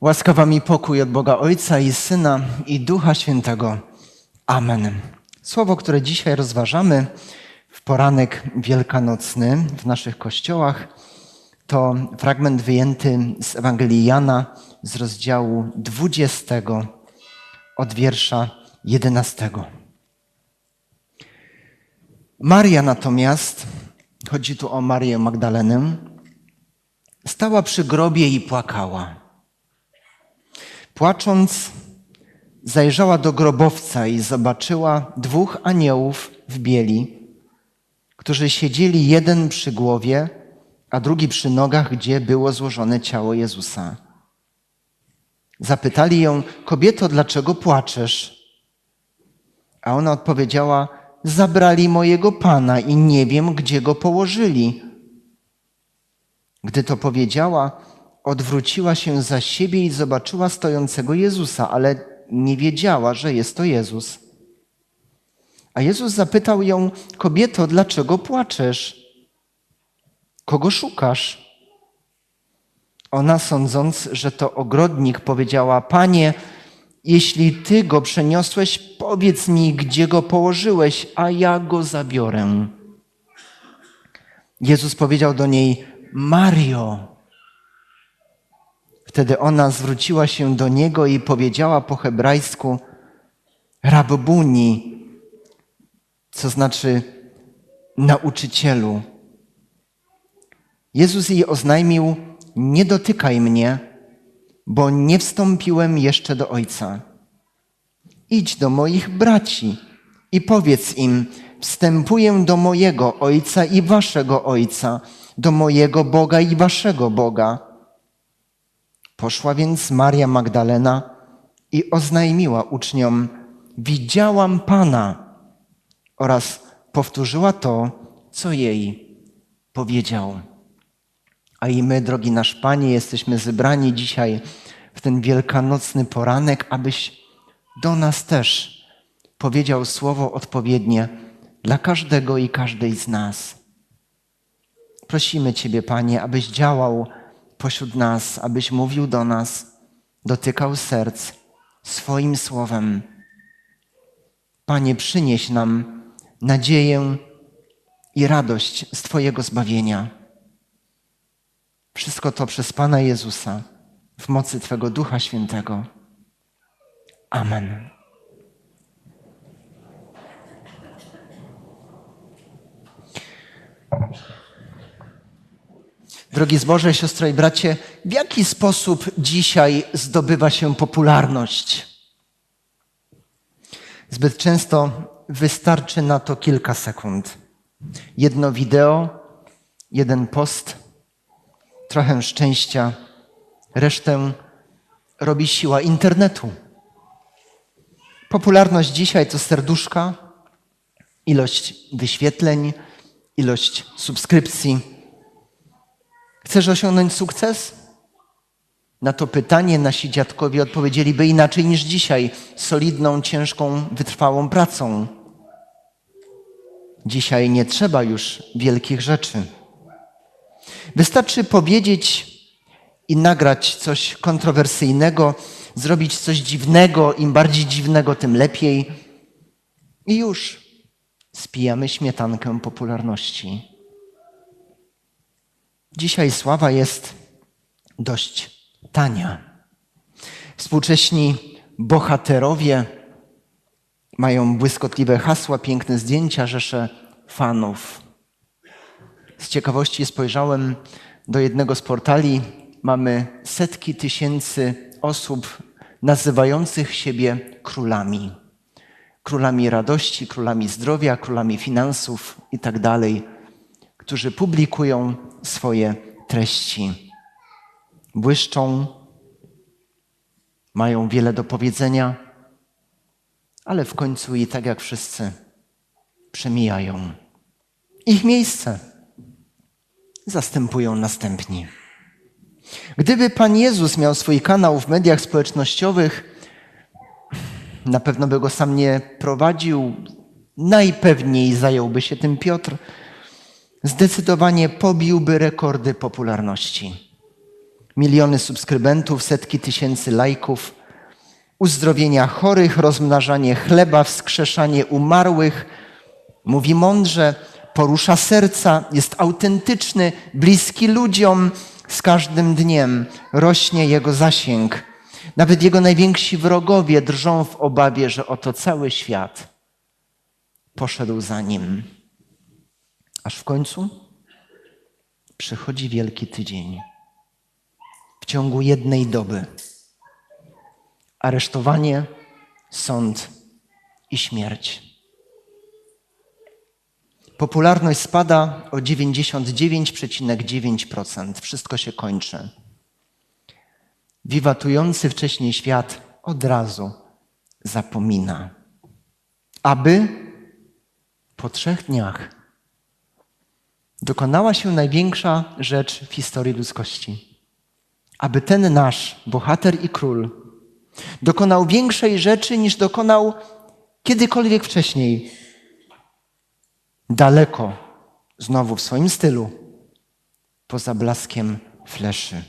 Łaskawa mi pokój od Boga Ojca i Syna i Ducha Świętego. Amen. Słowo, które dzisiaj rozważamy w poranek wielkanocny w naszych kościołach, to fragment wyjęty z Ewangelii Jana z rozdziału 20 od wiersza 11. Maria natomiast, chodzi tu o Marię Magdalenę, stała przy grobie i płakała. Płacząc, zajrzała do grobowca i zobaczyła dwóch aniołów w bieli, którzy siedzieli jeden przy głowie, a drugi przy nogach, gdzie było złożone ciało Jezusa. Zapytali ją, kobieto, dlaczego płaczesz? A ona odpowiedziała, zabrali mojego pana i nie wiem, gdzie go położyli. Gdy to powiedziała, odwróciła się za siebie i zobaczyła stojącego Jezusa, ale nie wiedziała, że jest to Jezus. A Jezus zapytał ją, kobieto, dlaczego płaczesz? Kogo szukasz? Ona, sądząc, że to ogrodnik, powiedziała: Panie, jeśli ty go przeniosłeś, powiedz mi, gdzie go położyłeś, a ja go zabiorę. Jezus powiedział do niej: Mario. Wtedy ona zwróciła się do niego i powiedziała po hebrajsku: Rabbuni, co znaczy nauczycielu. Jezus jej oznajmił: Nie dotykaj mnie, bo nie wstąpiłem jeszcze do Ojca. Idź do moich braci i powiedz im: Wstępuję do mojego Ojca i waszego Ojca, do mojego Boga i waszego Boga. Poszła więc Maria Magdalena i oznajmiła uczniom: Widziałam Pana oraz powtórzyła to, co jej powiedział. A i my, drogi nasz Panie, jesteśmy zebrani dzisiaj w ten wielkanocny poranek, abyś do nas też powiedział słowo odpowiednie dla każdego i każdej z nas. Prosimy Ciebie, Panie, abyś działał pośród nas, abyś mówił do nas, dotykał serc swoim słowem. Panie, przynieś nam nadzieję i radość z Twojego zbawienia. Wszystko to przez Pana Jezusa w mocy Twego Ducha Świętego. Amen. Drogi zboże, siostro i bracie, w jaki sposób dzisiaj zdobywa się popularność? Zbyt często wystarczy na to kilka sekund. Jedno wideo, jeden post, trochę szczęścia, resztę robi siła internetu. Popularność dzisiaj to serduszka, ilość wyświetleń, ilość subskrypcji. Chcesz osiągnąć sukces? Na to pytanie nasi dziadkowie odpowiedzieliby inaczej niż dzisiaj, solidną, ciężką, wytrwałą pracą. Dzisiaj nie trzeba już wielkich rzeczy. Wystarczy powiedzieć i nagrać coś kontrowersyjnego, zrobić coś dziwnego, im bardziej dziwnego, tym lepiej. I już spijamy śmietankę popularności. Dzisiaj sława jest dość tania. Współcześni bohaterowie mają błyskotliwe hasła, piękne zdjęcia, rzesze fanów. Z ciekawości spojrzałem do jednego z portali. Mamy setki tysięcy osób nazywających siebie królami. Królami radości, królami zdrowia, królami finansów itd., którzy publikują swoje treści. Błyszczą, mają wiele do powiedzenia, ale w końcu i tak jak wszyscy przemijają. Ich miejsce zastępują następni. Gdyby Pan Jezus miał swój kanał w mediach społecznościowych, na pewno by go sam nie prowadził, najpewniej zająłby się tym Piotr, zdecydowanie pobiłby rekordy popularności. miliony subskrybentów, setki tysięcy lajków, uzdrowienia chorych, rozmnażanie chleba, wskrzeszanie umarłych. Mówi mądrze, porusza serca, jest autentyczny, bliski ludziom. Z każdym dniem rośnie jego zasięg. Nawet jego najwięksi wrogowie drżą w obawie, że oto cały świat poszedł za nim. Aż w końcu przychodzi wielki tydzień. W ciągu jednej doby. Aresztowanie, sąd i śmierć. Popularność spada o 99,9%. Wszystko się kończy. Wiwatujący wcześniej świat od razu zapomina. Aby po trzech dniach dokonała się największa rzecz w historii ludzkości. Aby ten nasz bohater i król dokonał większej rzeczy niż dokonał kiedykolwiek wcześniej. Daleko, znowu w swoim stylu, poza blaskiem fleszy.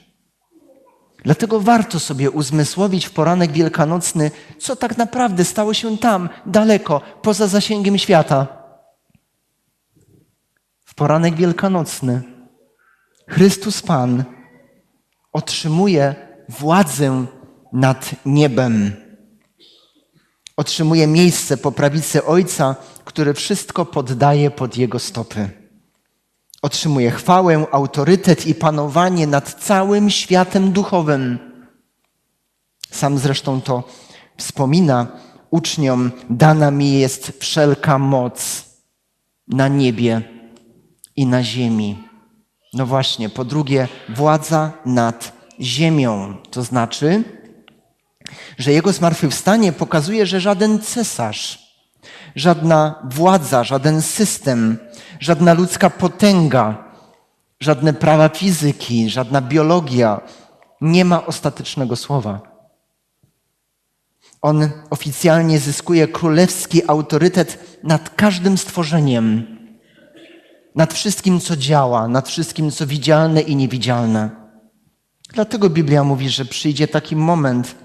Dlatego warto sobie uzmysłowić w poranek wielkanocny, co tak naprawdę stało się tam, daleko, poza zasięgiem świata. Poranek wielkanocny Chrystus Pan otrzymuje władzę nad niebem. Otrzymuje miejsce po prawicy Ojca, które wszystko poddaje pod Jego stopy. Otrzymuje chwałę, autorytet i panowanie nad całym światem duchowym. Sam zresztą to wspomina uczniom: Dana mi jest wszelka moc na niebie i na ziemi. No właśnie, po drugie, władza nad ziemią. To znaczy, że jego zmartwychwstanie pokazuje, że żaden cesarz, żadna władza, żaden system, żadna ludzka potęga, żadne prawa fizyki, żadna biologia nie ma ostatecznego słowa. On oficjalnie zyskuje królewski autorytet nad każdym stworzeniem, nad wszystkim, co działa, nad wszystkim, co widzialne i niewidzialne. Dlatego Biblia mówi, że przyjdzie taki moment,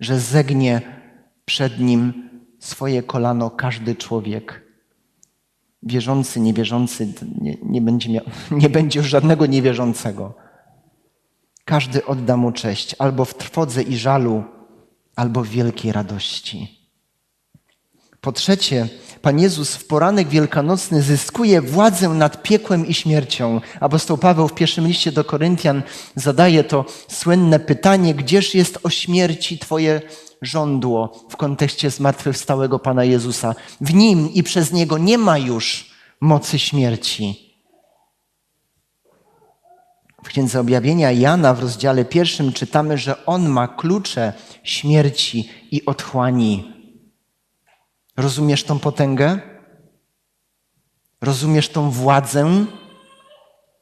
że zegnie przed nim swoje kolano każdy człowiek. Wierzący, niewierzący, nie, nie, będzie miał, nie będzie już żadnego niewierzącego. Każdy odda mu cześć, albo w trwodze i żalu, albo w wielkiej radości. Po trzecie, Pan Jezus w poranek wielkanocny zyskuje władzę nad piekłem i śmiercią. Apostoł Paweł w pierwszym liście do Koryntian zadaje to słynne pytanie, gdzież jest o śmierci Twoje żądło w kontekście zmartwychwstałego Pana Jezusa. W Nim i przez Niego nie ma już mocy śmierci. W Księdze Objawienia Jana w rozdziale pierwszym czytamy, że On ma klucze śmierci i otchłani. Rozumiesz tą potęgę? Rozumiesz tą władzę?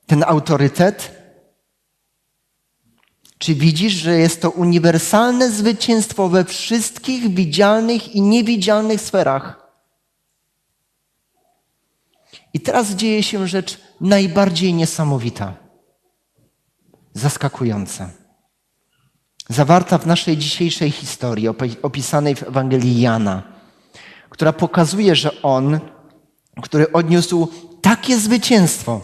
Ten autorytet? Czy widzisz, że jest to uniwersalne zwycięstwo we wszystkich widzialnych i niewidzialnych sferach? I teraz dzieje się rzecz najbardziej niesamowita, zaskakująca. Zawarta w naszej dzisiejszej historii, opisanej w Ewangelii Jana która pokazuje, że on, który odniósł takie zwycięstwo,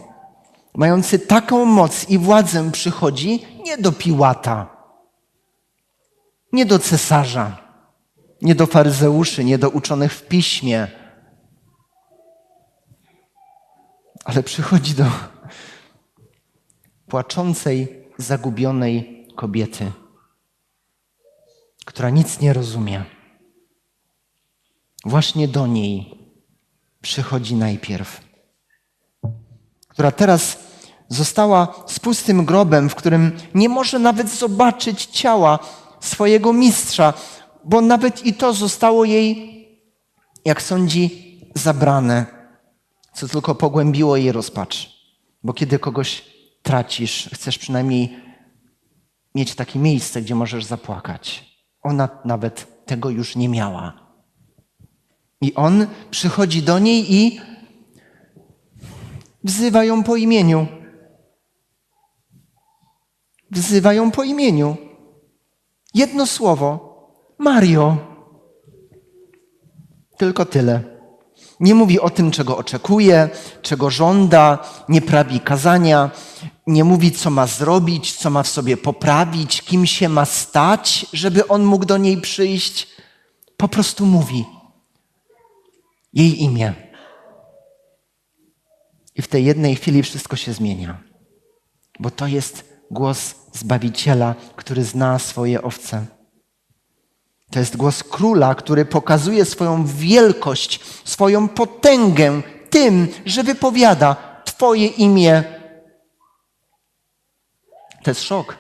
mający taką moc i władzę, przychodzi nie do Piłata, nie do cesarza, nie do faryzeuszy, nie do uczonych w piśmie, ale przychodzi do płaczącej, zagubionej kobiety, która nic nie rozumie właśnie do niej przychodzi najpierw, która teraz została z pustym grobem, w którym nie może nawet zobaczyć ciała swojego mistrza, bo nawet i to zostało jej, jak sądzi, zabrane, co tylko pogłębiło jej rozpacz. Bo kiedy kogoś tracisz, chcesz przynajmniej mieć takie miejsce, gdzie możesz zapłakać. Ona nawet tego już nie miała. I on przychodzi do niej i wzywa ją po imieniu. wzywa ją po imieniu. Jedno słowo. Mario. Tylko tyle. Nie mówi o tym, czego oczekuje, czego żąda, nie prawi kazania, nie mówi, co ma zrobić, co ma w sobie poprawić, kim się ma stać, żeby on mógł do niej przyjść. Po prostu mówi jej imię. I w tej jednej chwili wszystko się zmienia, bo to jest głos Zbawiciela, który zna swoje owce. To jest głos króla, który pokazuje swoją wielkość, swoją potęgę tym, że wypowiada Twoje imię. To jest szok.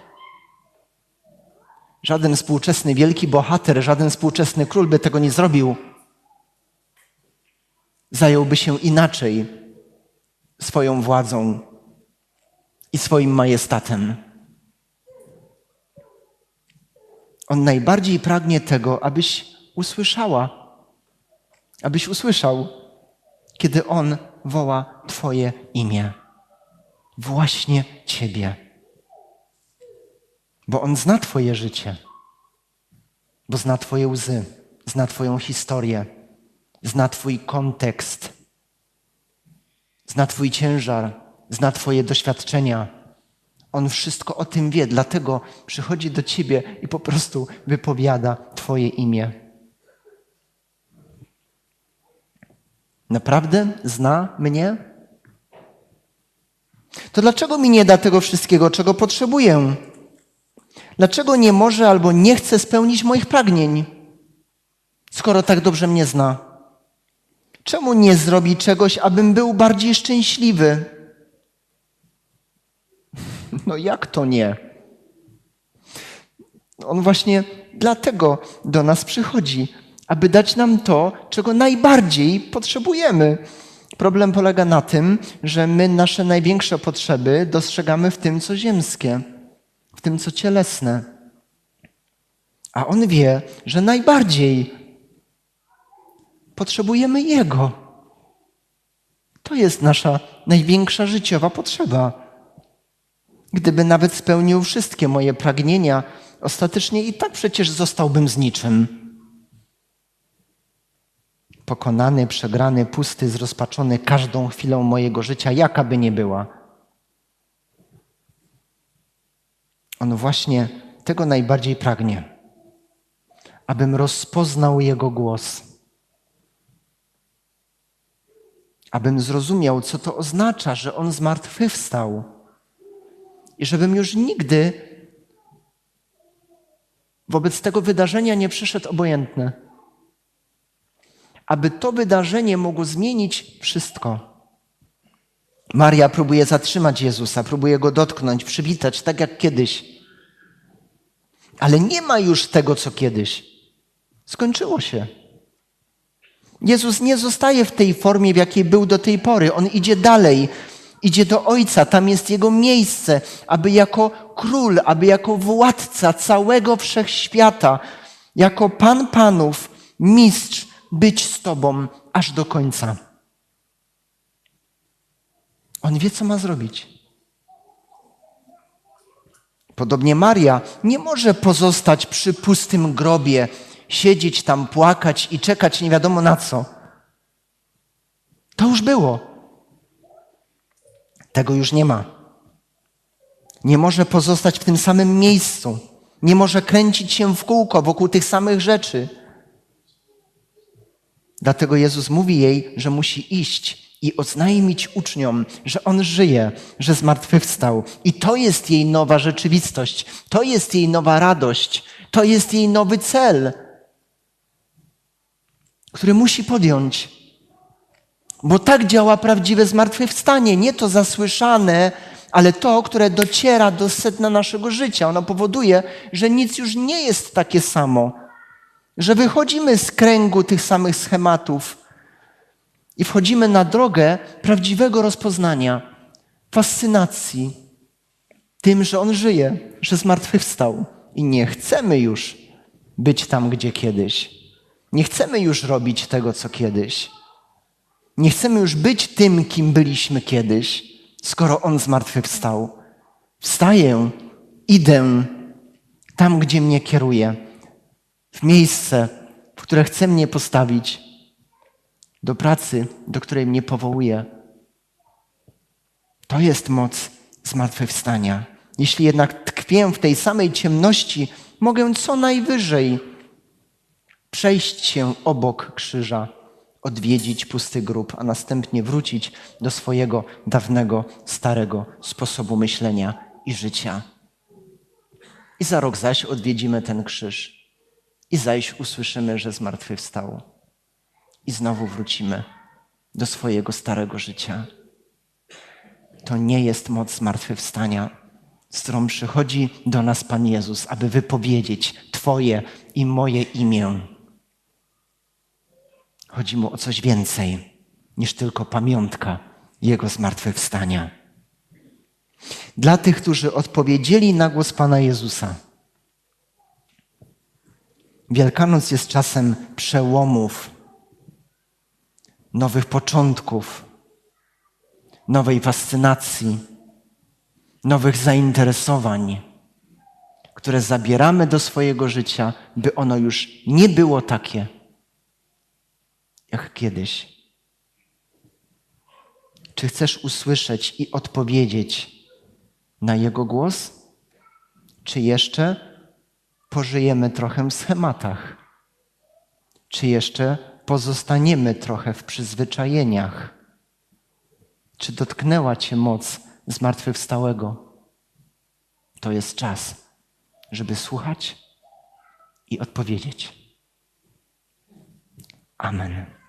Żaden współczesny wielki bohater, żaden współczesny król by tego nie zrobił. Zająłby się inaczej swoją władzą i swoim majestatem. On najbardziej pragnie tego, abyś usłyszała, abyś usłyszał, kiedy On woła Twoje imię. Właśnie Ciebie. Bo On zna Twoje życie, bo zna Twoje łzy, zna Twoją historię, zna Twój kontekst, zna Twój ciężar, zna Twoje doświadczenia. On wszystko o tym wie, dlatego przychodzi do ciebie i po prostu wypowiada Twoje imię. Naprawdę zna mnie? To dlaczego mi nie da tego wszystkiego, czego potrzebuję? Dlaczego nie może albo nie chce spełnić moich pragnień, skoro tak dobrze mnie zna? Czemu nie zrobi czegoś, abym był bardziej szczęśliwy? No jak to nie? On właśnie dlatego do nas przychodzi, aby dać nam to, czego najbardziej potrzebujemy. Problem polega na tym, że my nasze największe potrzeby dostrzegamy w tym, co ziemskie, w tym, co cielesne. A on wie, że najbardziej potrzebujemy Jego. To jest nasza największa życiowa potrzeba. Gdyby nawet spełnił wszystkie moje pragnienia, ostatecznie i tak przecież zostałbym z niczym. Pokonany, przegrany, pusty, zrozpaczony każdą chwilą mojego życia, jaka by nie była. On właśnie tego najbardziej pragnie, abym rozpoznał Jego głos, abym zrozumiał, co to oznacza, że On zmartwychwstał i żebym już nigdy wobec tego wydarzenia nie przyszedł obojętny. Aby to wydarzenie mogło zmienić wszystko. Maria próbuje zatrzymać Jezusa, próbuje go dotknąć, przywitać, tak jak kiedyś. Ale nie ma już tego, co kiedyś. Skończyło się. Jezus nie zostaje w tej formie, w jakiej był do tej pory. On idzie dalej idzie do Ojca, tam jest Jego miejsce, aby jako król, aby jako władca całego wszechświata, jako Pan Panów, mistrz, być z Tobą aż do końca. On wie, co ma zrobić. Podobnie Maria nie może pozostać przy pustym grobie, siedzieć tam, płakać i czekać nie wiadomo na co. To już było. Tego już nie ma. Nie może pozostać w tym samym miejscu. Nie może kręcić się w kółko wokół tych samych rzeczy. Dlatego Jezus mówi jej, że musi iść i oznajmić uczniom, że On żyje, że zmartwychwstał. I to jest jej nowa rzeczywistość, to jest jej nowa radość, to jest jej nowy cel, który musi podjąć. Bo tak działa prawdziwe zmartwychwstanie. Nie to zasłyszane, ale to, które dociera do sedna naszego życia. Ono powoduje, że nic już nie jest takie samo. Że wychodzimy z kręgu tych samych schematów i wchodzimy na drogę prawdziwego rozpoznania, fascynacji tym, że On żyje, że zmartwychwstał. I nie chcemy już być tam, gdzie kiedyś. Nie chcemy już robić tego, co kiedyś. Nie chcemy już być tym, kim byliśmy kiedyś, skoro On zmartwychwstał. Wstaję idę tam, gdzie mnie kieruje, w miejsce, w które chce mnie postawić, do pracy, do której mnie powołuje. To jest moc zmartwychwstania. Jeśli jednak tkwię w tej samej ciemności, mogę co najwyżej przejść się obok krzyża, odwiedzić pusty grób, a następnie wrócić do swojego dawnego, starego sposobu myślenia i życia. I za rok zaś odwiedzimy ten krzyż. I zaś usłyszymy, że zmartwychwstał. I znowu wrócimy do swojego starego życia. To nie jest moc zmartwychwstania, z którą przychodzi do nas Pan Jezus, aby wypowiedzieć Twoje i moje imię. Chodzi mu o coś więcej niż tylko pamiątka Jego zmartwychwstania. Dla tych, którzy odpowiedzieli na głos Pana Jezusa, Wielkanoc jest czasem przełomów, nowych początków, nowej fascynacji, nowych zainteresowań, które zabieramy do swojego życia, by ono już nie było takie jak kiedyś. Czy chcesz usłyszeć i odpowiedzieć na Jego głos? Czy jeszcze pożyjemy trochę w schematach? Czy jeszcze pozostaniemy trochę w przyzwyczajeniach? Czy dotknęła Cię moc zmartwychwstałego? To jest czas, żeby słuchać i odpowiedzieć. Amen.